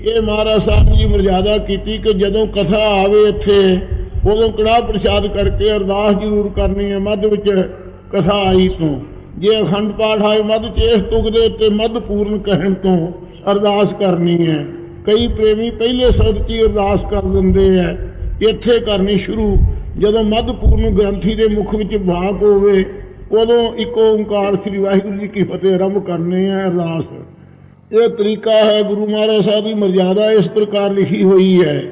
ਇਹ ਮਹਾਰਾਜ ਸਾਹਿਬ ਜੀ ਮਰਜ਼ਾਦਾ ਕੀਤੀ ਕਿ ਜਦੋਂ ਕਥਾ ਆਵੇ ਇੱਥੇ, ਉਦੋਂ ਕੜਾਹ ਪ੍ਰਸ਼ਾਦ ਕਰਕੇ ਅਰਦਾਸ ਜ਼ਰੂਰ ਕਰਨੀ ਹੈ ਮੱਧ ਵਿੱਚ ਕਥਾ ਆਈ ਤੋਂ। ਜੇ ਅਖੰਡ ਪਾਠ ਆਏ, ਮੱਧ ਚ ਇਸ ਤੁਕ ਦੇ ਉੱਤੇ ਮੱਧ ਪੂਰਨ ਕਹਿਣ ਤੋਂ ਅਰਦਾਸ ਕਰਨੀ ਹੈ। ਕਈ ਪ੍ਰੇਮੀ ਪਹਿਲੇ ਸ਼ਬਦ ਹੀ ਅਰਦਾਸ ਕਰ ਦਿੰਦੇ ਆ ਇੱਥੇ ਕਰਨੀ ਸ਼ੁਰੂ। ਜਦੋਂ ਮੱਧ ਪੂਰਨ ਗ੍ਰੰਥੀ ਦੇ ਮੁਖ ਵਿੱਚ ਵਾਕ ਹੋਵੇ, ਉਦੋਂ ਇੱਕ ਓੰਕਾਰ ਸ੍ਰੀ ਵਾਹਿਗੁਰੂ ਜੀ ਕੀ ਫਤਿਹ ਆਰੰਭ ਕਰਨੇ ਹੈ ਅਰਦਾਸ। ਇਹ ਤਰੀਕਾ ਹੈ ਗੁਰੂ ਮਹਾਰਾਜ ਸਾਹਿਬ ਦੀ ਮਰਜ਼ਾਦਾ ਇਸ ਪ੍ਰਕਾਰ ਲਿਖੀ ਹੋਈ ਹੈ।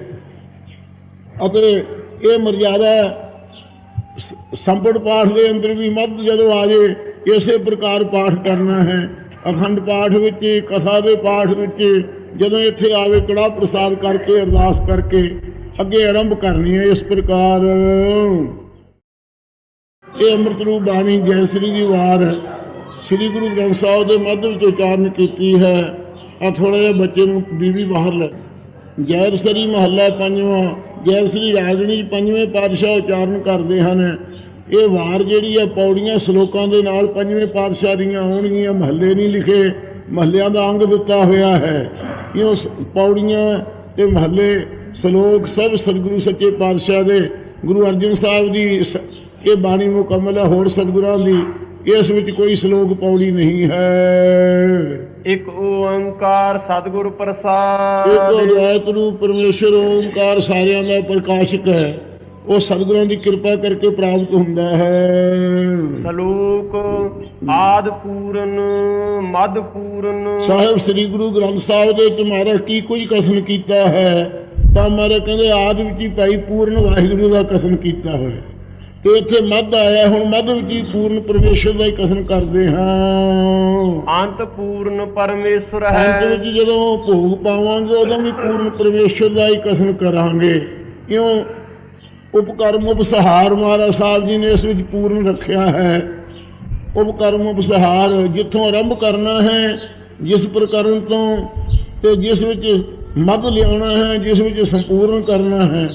ਅਤੇ ਇਹ ਮਰਜ਼ਾਦਾ ਸ- ਸੰਪੜ ਪਾਠ ਦੇ ਅੰਦਰ ਵੀ ਮੱਧ ਜਦੋਂ ਆ ਜੇ, ਇਸੇ ਪ੍ਰਕਾਰ ਪਾਠ ਕਰਨਾ ਹੈ। ਅਖੰਡ ਪਾਠ ਵਿੱਚ, ਕਥਾ ਦੇ ਪਾਠ ਵਿੱਚ, ਜਦੋਂ ਇੱਥੇ ਆਵੇ ਕੜਾ ਪ੍ਰਸਾਦ ਕਰਕੇ, ਅਰਦਾਸ ਕਰਕੇ, ਅੱਗੇ ਆਰੰਭ ਕਰਨੀ ਹੈ ਇਸ ਪ੍ਰਕਾਰ। ਇਹ ਅੰਮ੍ਰਿਤ ਰੂਪ ਬਾਣੀ ਜੈ ਸ੍ਰੀ ਦੀ ਵਾਰ ਸ੍ਰੀ ਗੁਰੂ ਗ੍ਰੰਥ ਸਾਹਿਬ ਦੇ ਮੱਧ ਵਿੱਚ ਉਚਾਰਨ ਕੀਤੀ ਹੈ। ਆ ਥੋੜਾ ਜਿਹਾ ਬੱਚੇ ਨੂੰ ਬੀਬੀ ਬਾਹਰ ਲੈ। ਜੈ ਸ੍ਰੀ ਮਹੱਲਾ ਪੰਜਵਾਂ ਜੈ ਸ੍ਰੀ ਰਾਗਣੀ ਪੰਜਵੇਂ ਪਾਤਸ਼ਾਹ ਉਚਾਰਨ ਕਰਦੇ ਹਨ। ਇਹ ਵਾਰ ਜਿਹੜੀ ਹੈ ਪੌੜੀਆਂ ਸ਼ਲੋਕਾਂ ਦੇ ਨਾਲ ਪੰਜਵੇਂ ਪਾਤਸ਼ਾਹ ਦੀਆਂ ਆਉਣਗੀਆਂ। ਮਹੱਲੇ ਨਹੀਂ ਲਿਖੇ, ਮਹੱਲਿਆਂ ਦਾ ਅੰਗ ਦਿੱਤਾ ਹੋਇਆ ਹੈ। ਇਹ ਪੌੜੀਆਂ ਤੇ ਮਹੱਲੇ, ਸ਼ਲੋਕ ਸਭ ਸਤਿਗੁਰੂ ਸੱਚੇ ਪਾਤਸ਼ਾਹ ਦੇ। ਗੁਰੂ ਅਰਜਨ ਸਾਹਿਬ ਦੀ ਸ- ਇਹ ਬਾਣੀ ਮੁਕੰਮਲ ਹੈ। ਹੋਰ ਸਤਿਗੁਰਾਂ ਦੀ ਇਸ ਵਿੱਚ ਕੋਈ ਸ਼ਲੋਕ ਪੌੜੀ ਨਹੀਂ ਹੈ। ਇੱਕ ਓੰਕਾਰ ਸਤਿਗੁਰ ਇੱਕ ਪ੍ਰਸਾਦ ਅਦਵੈਤ ਰੂਪ ਪਰਮੇਸ਼ਰ ਓਮਕਾਰ ਸਾਰਿਆਂ ਦਾ ਪ੍ਰਕਾਸ਼ਕ ਹੈ। ਉਹ ਸਤਿਗੁਰਾਂ ਦੀ ਕਿਰਪਾ ਕਰਕੇ ਪ੍ਰਾਪਤ ਹੁੰਦਾ ਹੈ। ਸਲੋਕ ਆਦ ਪੂਰਨ ਮਦ ਪੂਰਨ। ਸਾਹਿਬ ਸ੍ਰੀ ਗੁਰੂ ਗ੍ਰੰਥ ਸਾਹਿਬ ਦੇ ਮਹਾਰਾਜ ਕੀ ਕੁਝ ਕਥਨ ਕੀਤਾ ਹੈ? ਤਾਂ ਮਹਾਰਾਜ ਕਹਿੰਦੇ ਆਦ ਵਿੱਚ ਹੀ ਭਾਈ ਪੂਰਨ ਵਾਹਿਗੁਰੂ ਦਾ ਕਥਨ ਕੀਤਾ ਹੋਇਆ। ਤੇ ਇੱਥੇ ਮੱਧ ਆਇਆ ਹੁਣ ਮੱਧ ਵਿੱਚ ਹੀ ਪੂਰਨ ਪਰਮੇਸ਼ਰ ਦਾ ਹੀ ਕਥਨ ਕਰਦੇ ਹਾਂ। ਅੰਤ ਪੂਰਨ ਪਰਮੇਸ਼ਰ ਅੰਤ ਹੈ ਵਿੱਚ ਜਦੋਂ ਭੋਗ ਪਾਵਾਂਗੇ ਉਦੋਂ ਵੀ ਪੂਰਨ ਪਰਮੇਸ਼ਰ ਦਾ ਹੀ ਕਥਨ ਕਰਾਂਗੇ। ਕਿਉਂ? ਉਪਕਰਮ ਉਪਸਹਾਰ ਮਹਾਰਾਜ ਸਾਹਿਬ ਜੀ ਨੇ ਇਸ ਵਿੱਚ ਪੂਰਨ ਰੱਖਿਆ ਹੈ। ਉਪਕਰਮ ਉਪਸਹਾਰ ਜਿੱਥੋਂ ਆਰੰਭ ਕਰਨਾ ਹੈ ਜਿਸ ਪ੍ਰਕਰਨ ਤੋਂ ਤੇ ਜਿਸ ਵਿੱਚ ਮੱਧ ਲਿਆਉਣਾ ਹੈ ਜਿਸ ਵਿੱਚ ਸੰਪੂਰਨ ਕਰਨਾ ਹੈ।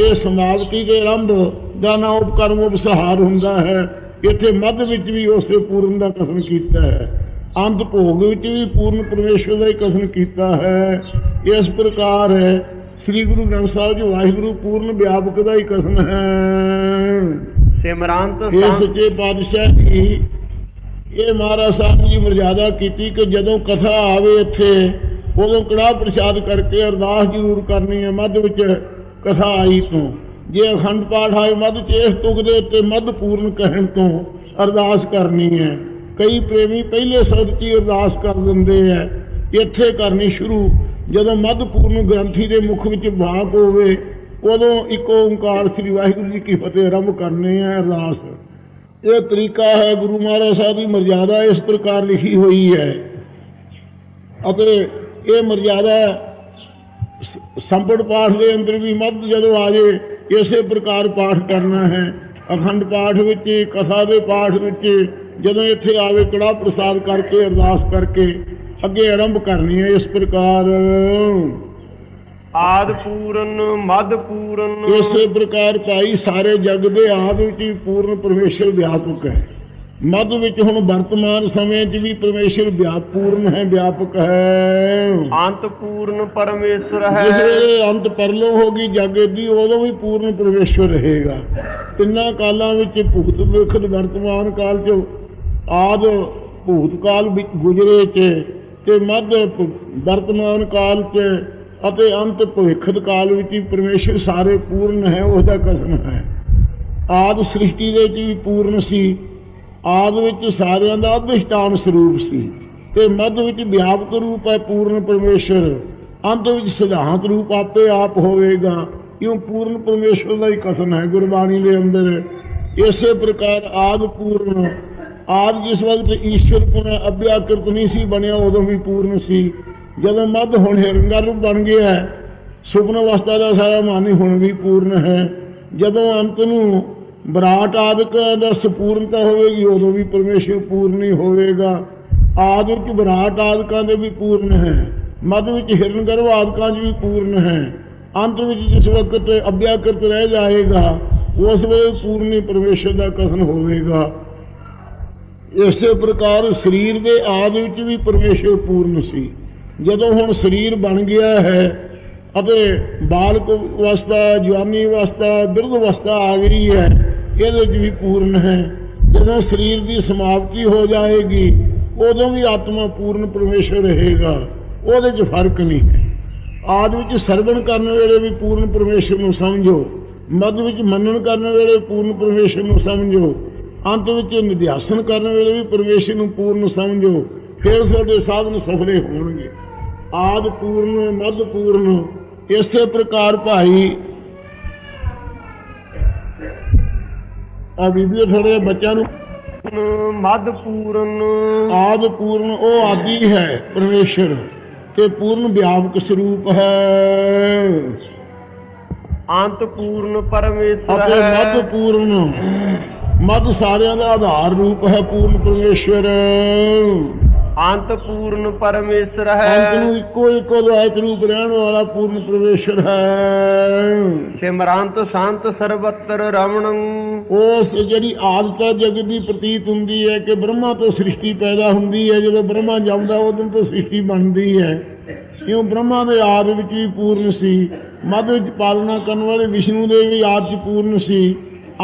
ਇਹ ਸਮਾਪਤੀ ਦੇ ਆਰੰਭ? ਦਾ ਨਾਮ ਉਪਕਰਮ ਉਪਸਹਾਰ ਹੁੰਦਾ ਹੈ। ਇੱਥੇ ਮੱਧ ਵਿੱਚ ਵੀ ਉਸੇ ਪੂਰਨ ਦਾ ਕਥਨ ਕੀਤਾ ਹੈ। ਅੰਤ ਭੋਗ ਵਿੱਚ ਵੀ ਪੂਰਨ ਪਰਮੇਸ਼ਰ ਦਾ ਹੀ ਕਥਨ ਕੀਤਾ ਹੈ। ਇਸ ਪ੍ਰਕਾਰ ਸ੍ਰੀ ਗੁਰੂ ਗ੍ਰੰਥ ਸਾਹਿਬ ਜੀ ਵਾਹਿਗੁਰੂ ਪੂਰਨ ਵਿਆਪਕ ਦਾ ਹੀ ਕਥਨ ਹੈ। ਸਿਮਰੰਤ ਸੱਚੇ ਪਾਤਸ਼ਾਹ ਦੀ ਇਹ ਮਹਾਰਾਜ ਸਾਹਿਬ ਜੀ ਮਰਜ਼ਾਦਾ ਕੀਤੀ ਕਿ ਜਦੋਂ ਕਥਾ ਆਵੇ ਇੱਥੇ ਉਦੋਂ ਕੜਾਹ ਪ੍ਰਸ਼ਾਦ ਕਰਕੇ ਅਰਦਾਸ ਜ਼ਰੂਰ ਕਰਨੀ ਹੈ। ਮੱਧ ਵਿੱਚ ਕਥਾ ਤੋਂ। ਜੇ ਅਖੰਡ ਪਾਠ ਆਏ, ਮੱਧ ਚ ਇਸ ਦੇ ਉੱਤੇ ਮੱਧ ਪੂਰਨ ਕਹਿਣ ਤੋਂ ਅਰਦਾਸ ਕਰਨੀ ਹੈ। ਕਈ ਪ੍ਰੇਮੀ ਪਹਿਲੇ ਸ਼ਬਦ 'ਚ ਅਰਦਾਸ ਕਰ ਦਿੰਦੇ ਆ ਇੱਥੇ ਕਰਨੀ ਸ਼ੁਰੂ। ਜਦੋਂ ਮੱਧ ਪੂਰਨ ਗ੍ਰੰਥੀ ਦੇ ਮੁਖ ਵਿੱਚ ਵਾਕ ਹੋਵੇ, ਉਦੋਂ ਇੱਕ ਓੰਕਾਰ ਸ੍ਰੀ ਵਾਹਿਗੁਰੂ ਜੀ ਕੀ ਫਤਿਹ ਆਰੰਭ ਕਰਨੇ ਆ ਅਰਦਾਸ। ਇਹ ਤਰੀਕਾ ਹੈ ਗੁਰੂ ਮਹਾਰਾਜ ਸਾਹਿਬ ਦੀ ਮਰਜ਼ਾਦਾ ਇਸ ਪ੍ਰਕਾਰ ਲਿਖੀ ਹੋਈ ਹੈ। ਅਤੇ ਇਹ ਮਰਜ਼ਾਦਾ ਸੰਪੜ ਪਾਠ ਦੇ ਅੰਦਰ ਵੀ ਮੱਧ ਜਦੋਂ ਆ ਜੇ ਇਸੇ ਪ੍ਰਕਾਰ ਪਾਠ ਕਰਨਾ ਹੈ। ਅਖੰਡ ਪਾਠ ਵਿੱਚ ਕਥਾ ਦੇ ਪਾਠ ਵਿੱਚ ਜਦੋਂ ਇੱਥੇ ਆਵੇ ਕੜਾ ਪ੍ਰਸਾਦ ਕਰਕੇ ਅਰਦਾਸ ਕਰਕੇ ਅੱਗੇ ਆਰੰਭ ਕਰਨੀ ਹੈ ਇਸ ਪ੍ਰਕਾਰ। ਆਦ ਪੂਰਨ ਮਦ ਪੂਰਨ। ਇਸੇ ਪ੍ਰਕਾਰ ਭਾਈ ਸਾਰੇ ਜਗ ਦੇ ਆਦ ਵਿੱਚ ਪੂਰਨ ਪਰਮੇਸ਼ਰ ਵਿਆਪਕ ਹੈ। ਮੱਧ ਵਿੱਚ ਹੁਣ ਵਰਤਮਾਨ ਸਮੇਂ 'ਚ ਵੀ ਪਰਮੇਸ਼ਰ ਵਿਆਪੂਰਨ ਹੈ ਵਿਆਪਕ ਹੈ। ਅੰਤ ਪੂਰਨ ਪਰਮੇਸ਼ਰ ਜਿਸ ਹੈ ਵੇਲੇ ਅੰਤ ਪਰਲੋ ਹੋਗੀ ਜਗ ਦੀ ਉਦੋਂ ਵੀ ਪੂਰਨ ਪਰਮੇਸ਼ਰ ਰਹੇਗਾ। ਤਿੰਨਾਂ ਕਾਲਾਂ ਵਿੱਚ ਭੁਗਤ ਵਿਖਤ ਵਰਤਮਾਨ ਕਾਲ 'ਚ ਆਦ ਭੂਤ ਕਾਲ ਵਿੱਚ ਗੁਜਰੇ 'ਚ ਤੇ ਮੱਧ ਵਰਤਮਾਨ ਕਾਲ 'ਚ ਅਤੇ ਅੰਤ ਭਵਿੱਖਤ ਕਾਲ ਵਿੱਚ ਵੀ ਪਰਮੇਸ਼ਰ ਸਾਰੇ ਪੂਰਨ ਹੈ ਉਹਦਾ ਕਸਮ ਹੈ। ਆਦ ਸ੍ਰਿਸ਼ਟੀ ਦੇ ਵਿੱਚ ਵੀ ਪੂਰਨ ਸੀ। ਆਦ ਵਿੱਚ ਸਾਰਿਆਂ ਦਾ ਅਧਿਸ਼ਟਾਨ ਸਰੂਪ ਸੀ ਤੇ ਮੱਧ ਵਿੱਚ ਵਿਆਪਕ ਰੂਪ ਹੈ ਪੂਰਨ ਪਰਮੇਸ਼ਰ, ਅੰਤ ਵਿੱਚ ਸਿਧਾਂਤ ਰੂਪ ਆਪੇ ਆਪ ਹੋਵੇਗਾ। ਕਿਉਂ ਪੂਰਨ ਪਰਮੇਸ਼ਰ ਦਾ ਹੀ ਕਥਨ ਹੈ ਗੁਰਬਾਣੀ ਦੇ ਅੰਦਰ। ਇਸੇ ਪ੍ਰਕਾਰ ਆਦ ਪੂਰਨ ਆਦ ਜਿਸ ਵਕਤ ਈਸ਼ਵਰ ਪੁਨ ਅਭਿਆਕ੍ਰਿਤ ਨਹੀਂ ਸੀ, ਬਣਿਆ ਉਦੋਂ ਵੀ ਪੂਰਨ ਸੀ। ਜਦੋਂ ਮੱਧ ਹੁਣ ਹਿਰੰਗਾ ਰੂਪ ਬਣ ਗਿਆ ਸੁਪਨ ਅਵਸਥਾ ਦਾ ਸਾਰਾ ਮਾਨੀ ਹੁਣ ਵੀ ਪੂਰਨ ਹੈ। ਜਦੋਂ ਅੰਤ ਨੂੰ ਵਿਰਾਟ ਆਦਿਕ ਦਾ ਸੰਪੂਰਨਤਾ ਹੋਵੇਗੀ, ਉਦੋਂ ਵੀ ਪਰਮੇਸ਼ਰ ਪੂਰਨ ਹੀ ਹੋਵੇਗਾ। ਆਦਿ ਵਿੱਚ ਵਿਰਾਟ ਆਦਿਕਾਂ ਦੇ ਵੀ ਪੂਰਨ ਹੈ। ਮੱਧ ਵਿੱਚ ਹਿਰਨ ਗਰਭ ਆਦਿਕਾਂ 'ਚ ਵੀ ਪੂਰਨ ਹੈ। ਅੰਤ ਵਿੱਚ ਜਿਸ ਵਕਤ ਅਭਿਆਕ੍ਰਿਤ ਰਹਿ ਜਾਏਗਾ, ਉਸ ਵੇਲੇ ਪੂਰਨੀ ਹੀ ਪਰਮੇਸ਼ਰ ਦਾ ਕਥਨ ਹੋਵੇਗਾ। ਇਸੇ ਪ੍ਰਕਾਰ ਸਰੀਰ ਦੇ ਆਦਿ ਵਿੱਚ ਵੀ ਪਰਮੇਸ਼ਰ ਪੂਰਨ ਸੀ। ਜਦੋਂ ਹੁਣ ਸਰੀਰ ਬਣ ਗਿਆ ਹੈ ਅਤੇ ਬਾਲਕ ਅਵਸਥਾ, ਜਵਾਨੀ ਅਵਸਥਾ, ਬਿਰਧ ਅਵਸਥਾ ਆ ਗਈ ਹੈ ਇਹਦੇ ਵਿੱਚ ਵੀ ਪੂਰਨ ਹੈ। ਜਦੋਂ ਸਰੀਰ ਦੀ ਸਮਾਪਤੀ ਹੋ ਜਾਏਗੀ, ਉਦੋਂ ਵੀ ਆਤਮਾ ਪੂਰਨ ਪਰਮੇਸ਼ਰ ਰਹੇਗਾ। ਉਹਦੇ 'ਚ ਫ਼ਰਕ ਨਹੀਂ ਹੈ। ਆਦ ਵਿੱਚ ਸਰਵਣ ਕਰਨ ਵੇਲੇ ਵੀ ਪੂਰਨ ਪਰਮੇਸ਼ਰ ਨੂੰ ਸਮਝੋ। ਮੱਧ ਵਿੱਚ ਮੰਨਣ ਕਰਨ ਵੇਲੇ ਪੂਰਨ ਪਰਮੇਸ਼ਰ ਨੂੰ ਸਮਝੋ। ਅੰਤ ਵਿੱਚ ਨਿਧਿਆਸਨ ਕਰਨ ਵੇਲੇ ਵੀ ਪਰਮੇਸ਼ਰ ਨੂੰ ਪੂਰਨ ਸਮਝੋ। ਫਿਰ ਤੁਹਾਡੇ ਸਾਧਨ ਸਫਲੇ ਹੋਣਗੇ। ਆਦ ਪੂਰਨ, ਮੱਧ ਪੂਰਨ, ਇਸੇ ਪ੍ਰਕਾਰ ਭਾਈ। ਆ ਬੀਬੀ ਥੋੜੇ ਬੱਚਿਆਂ ਨੂੰ। ਮਦ ਪੂਰਨ ਆਦ ਪੂਰਨ ਉਹ ਆਦੀ ਹੈ ਪਰਮੇਸ਼ਰ ਤੇ ਪੂਰਨ ਵਿਆਪਕ ਸਰੂਪ ਹੈ। ਅੰਤ ਪੂਰਨ ਪਰਮੇਸ਼ਰ ਅਤੇ ਹੈ। ਪੂਰਨ ਮੱਧ ਸਾਰਿਆਂ ਦਾ ਆਧਾਰ ਰੂਪ ਹੈ ਪੂਰਨ ਪਰਮੇਸ਼ਰ। ਅੰਤ ਪੂਰਨ ਪਰਮੇਸ਼ਰ ਅੰਤ ਨੂੰ ਹੈ ਇੱਕੋ ਇੱਕੋ ਰਹਿਤ ਰੂਪ ਰਹਿਣ ਵਾਲਾ ਪੂਰਨ ਪਰਮੇਸ਼ਰ ਹੈ। ਸਿਮਰੰਤ ਸੰਤ ਸਰਬੱਤਰ ਰਮਣੰ। ਉਸ ਜਿਹੜੀ ਆਦਤਾ ਜਗਤ ਦੀ ਪ੍ਰਤੀਤ ਹੁੰਦੀ ਹੈ ਕਿ ਬ੍ਰਹਮਾ ਤੋਂ ਸ੍ਰਿਸ਼ਟੀ ਪੈਦਾ ਹੁੰਦੀ ਹੈ। ਜਦੋਂ ਬ੍ਰਹਮਾ ਜੰਮਦਾ ਉਦੋਂ ਤੋਂ ਸ੍ਰਿਸ਼ਟੀ ਬਣਦੀ ਹੈ। ਕਿਉਂ? ਬ੍ਰਹਮਾ ਦੇ ਆਦ ਵਿੱਚ ਵੀ ਪੂਰਨ ਸੀ। ਮੱਧ ਵਿੱਚ ਪਾਲਣਾ ਕਰਨ ਵਾਲੇ ਵਿਸ਼ਨੂੰ ਦੇ ਵੀ ਆਦ 'ਚ ਪੂਰਨ ਸੀ।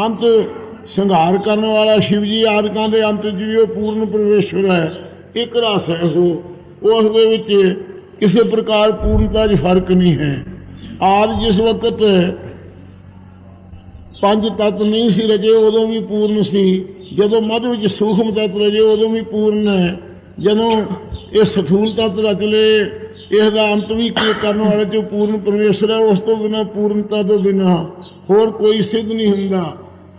ਅੰਤ ਸੰਘਾਰ ਕਰਨ ਵਾਲਾ ਸ਼ਿਵ ਜੀ ਆਦਿਕਾਂ ਦੇ ਅੰਤ ਵੀ ਉਹ ਪੂਰਨ ਪਰਮੇਸ਼ਵਰ ਹੈ। ਇੱਕ ਰਸ ਹੈ ਉਹ ਉਸ ਦੇ ਵਿੱਚ ਕਿਸੇ ਪ੍ਰਕਾਰ ਪੂਰਨਤਾ 'ਚ ਫ਼ਰਕ ਨਹੀਂ ਹੈ। ਆਦ ਜਿਸ ਵਕਤ ਪੰਜ ਤੱਤ ਨਹੀਂ ਸੀ ਰਜੇ, ਉਦੋਂ ਵੀ ਪੂਰਨ ਸੀ। ਜਦੋਂ ਮੱਧ ਵਿੱਚ ਸੂਖਮ ਤੱਤ ਰਜੇ, ਉਦੋਂ ਵੀ ਪੂਰਨ ਹੈ। ਜਦੋਂ ਇਹ ਸਥੂਲ ਤੱਤ ਰਚ ਲਏ ਇਸ ਦਾ ਅੰਤ ਵੀ ਕੀ ਕਰਨ ਵਾਲੇ ਤੇ ਪੂਰਨ ਪਰਮੇਸ਼ਰ ਹੈ ਉਸ ਤੋਂ ਬਿਨਾ ਪੂਰਨਤਾ ਤੋਂ ਬਿਨਾ ਹੋਰ ਕੋਈ ਸਿੱਧ ਨਹੀਂ ਹੁੰਦਾ।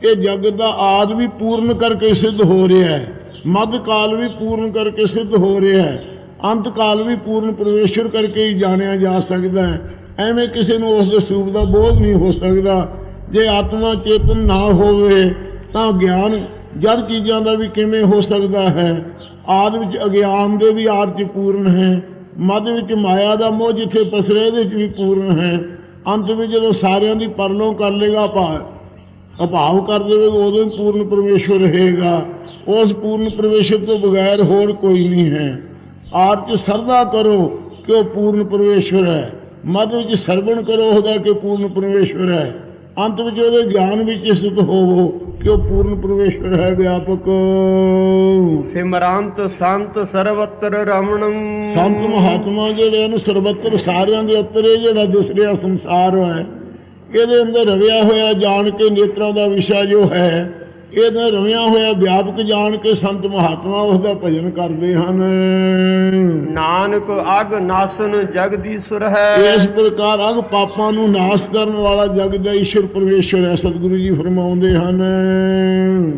ਇਹ ਜਗਤ ਦਾ ਆਦ ਵੀ ਪੂਰਨ ਕਰਕੇ ਸਿੱਧ ਹੋ ਰਿਹਾ ਹੈ। ਮੱਧ ਕਾਲ ਵੀ ਪੂਰਨ ਕਰਕੇ ਸਿੱਧ ਹੋ ਰਿਹਾ ਹੈ। ਅੰਤ ਕਾਲ ਵੀ ਪੂਰਨ ਪਰਮੇਸ਼ਰ ਕਰਕੇ ਹੀ ਜਾਣਿਆ ਜਾ ਸਕਦਾ ਹੈ। ਐਵੇਂ ਕਿਸੇ ਨੂੰ ਉਸ ਦੇ ਸਰੂਪ ਦਾ ਬੋਧ ਨਹੀਂ ਹੋ ਸਕਦਾ। ਜੇ ਆਤਮਾ ਚੇਤਨ ਨਾ ਹੋਵੇ, ਤਾਂ ਗਿਆਨ ਜੜ ਚੀਜ਼ਾਂ ਦਾ ਵੀ ਕਿਵੇਂ ਹੋ ਸਕਦਾ ਹੈ? ਆਦ ਵਿੱਚ ਅਗਿਆਨ ਦੇ ਵੀ ਆਦ ਚ ਪੂਰਨ ਹੈ। ਮੱਧ ਵਿੱਚ ਮਾਇਆ ਦਾ ਮੋਹ ਜਿੱਥੇ ਪਸਰੇ ਦੇ ਵਿੱਚ ਵੀ ਪੂਰਨ ਹੈ। ਅੰਤ ਵਿੱਚ ਜਦੋਂ ਸਾਰਿਆਂ ਦੀ ਪਰਲੋਂ ਕਰ ਲੇਗਾ ਭਾ ਅਭਾਵ ਕਰ ਦੇਵੇਗਾ ਉਦੋਂ ਹੀ ਪੂਰਨ ਪਰਮੇਸ਼ਵਰ ਰਹੇਗਾ। ਉਸ ਪੂਰਨ ਪਰਮੇਸ਼ਵਰ ਤੋਂ ਬਗੈਰ ਹੋਰ ਕੋਈ ਨਹੀਂ ਹੈ। ਆਦ ਚ ਸਰਦਾ ਕਰੋ ਕਿ ਉਹ ਪੂਰਨ ਪਰਮੇਸ਼ਵਰ ਹੈ। ਮੱਧ ਵਿੱਚ ਸਰਵਣ ਕਰੋ ਉਹਦਾ ਕਿ ਪੂਰਨ ਪਰਮੇਸ਼ਵਰ ਹੈ। ਅੰਤ ਵਿੱਚ ਉਹਦੇ ਗਿਆਨ ਵਿੱਚ ਸਥਿਤ ਹੋਵੋ ਕਿ ਉਹ ਪੂਰਨ ਪਰਮੇਸ਼ਵਰ ਹੈ ਵਿਆਪਕ। ਸਿਮਰੰਤ ਸੰਤ ਸਰਬੱਤਰ ਰਮਣੰ। ਸੰਤ ਮਹਾਤਮਾ ਜਿਹੜੇ ਨੇ ਸਰਬੱਤਰ ਸਾਰਿਆਂ ਦੇ ਇਹ ਜਿਹੜਾ ਦਿਸ ਰਿਹਾ ਸੰਸਾਰ ਹੈ। ਇਹਦੇ ਅੰਦਰ ਰਵਿਆ ਹੋਇਆ ਜਾਣ ਕੇ ਨੇਤਰਾਂ ਦਾ ਵਿਸ਼ਾ ਜੋ ਹੈ ਇਹਦਾ ਰਵਿਆ ਹੋਇਆ ਵਿਆਪਕ ਜਾਣ ਕੇ ਸੰਤ ਮਹਾਤਮਾ ਉਸ ਦਾ ਭਜਨ ਕਰਦੇ ਹਨ। ਨਾਨਕ ਅਗ ਨਾਸਨ ਜਗਦੀਸ਼ਵਰ ਹੈ। ਇਸ ਪ੍ਰਕਾਰ ਅਗ ਪਾਪਾਂ ਨੂੰ ਨਾਸ਼ ਕਰਨ ਵਾਲਾ ਜਗ ਦਾ ਈਸ਼ਰ ਪਰਮੇਸ਼ਰ ਹੈ ਸਤਿਗੁਰੂ ਜੀ ਫਰਮਾਉਂਦੇ ਹਨ।